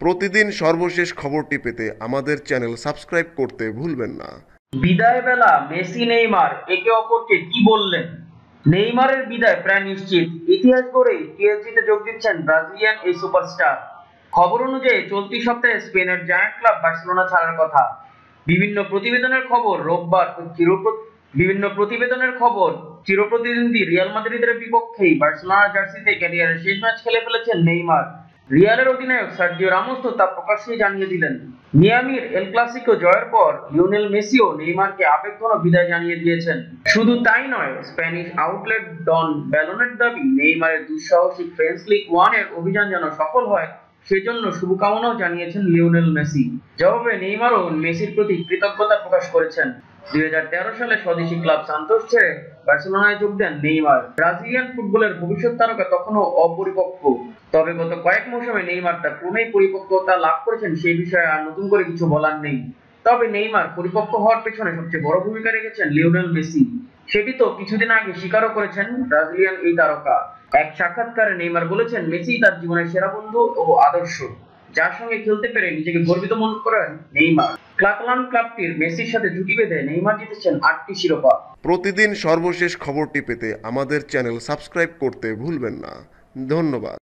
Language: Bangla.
প্রতিদিন সর্বশেষ খবরটি পেতে আমাদের চ্যানেল সাবস্ক্রাইব করতে ভুলবেন না। বিদায় বেলা, মেসি, নেইমার, একে অপরকে কি বললেন? নেইমারের বিদায়, প্রায় নিশ্চিত। ইতিহাস গড়েই পিএসজিতে যোগ দিচ্ছেন ব্রাজিলিয়ান এই সুপারস্টার। খবর অনুযায়ী, চলতি সপ্তাহে স্পেনের জায়ান্ট ক্লাব বার্সেলোনা ছাড়ার কথা। বিভিন্ন প্রতিবেদনের খবর, রোববার বিভিন্ন প্রতিবেদনের খবর, চিরপ্রতিদ্বন্দ্বী রিয়াল মাদ্রিদের বিপক্ষেই বার্সেলোনা জার্সিতে ক্যারিয়ারের শেষ ম্যাচ খেলে ফেলেছেন নেইমার। রিয়ালের অধিনায়ক সার্জিও রামোস তো তা প্রকাশ্যেই জানিয়ে দিলেন। মিয়ামির এল ক্লাসিকো জয়ের পর লিওনেল মেসিও নেইমারকে আবেগঘন বিদায় জানিয়ে দিয়েছেন। শুধু তাই নয়, স্প্যানিশ আউটলেট ডন ব্যালনের দাবি, নেইমারের দুঃসাহসিক ফ্রেঞ্চ লিগ ওয়ানের অভিযান যেন সফল হয়, সেজন্য শুভকামনাও জানিয়েছেন লিওনেল মেসি। জবাবে নেইমারও মেসির প্রতি কৃতজ্ঞতা প্রকাশ করেছেন। সালে ক্লাব বার্সেলোনায় যোগ দেন নেইমার। ব্রাজিলিয়ান ফুটবলের ভবিষ্যৎ তারকা তখনও অপরিপক্ক। তবে গত কয়েক মৌসুমে নেইমার তার ক্রমেই পরিপক্কতা লাভ করেছেন সেই বিষয়ে আর নতুন করে কিছু বলার নেই। তবে নেইমার পরিপক্ক হওয়ার পেছনে সবচেয়ে বড় ভূমিকা রেখেছেন লিওনেল মেসি। সেটি তো কিছুদিন আগে স্বীকারও করেছেন ব্রাজিলিয়ান এই তারকা। এক সাক্ষাৎকারে নেইমার বলেছেন, মেসি তার জীবনের সেরা বন্ধু ও আদর্শ। যার সঙ্গে খেলতে পেরে নিজেকে গর্বিত মনে করেন নেইমার। ক্লাতলান ক্লাবটির মেসির সাথে জুটি বেঁধে নেইমার জিতেছেন আটটি শিরোপা। প্রতিদিন সর্বশেষ খবরটি পেতে আমাদের চ্যানেল সাবস্ক্রাইব করতে ভুলবেন না। ধন্যবাদ।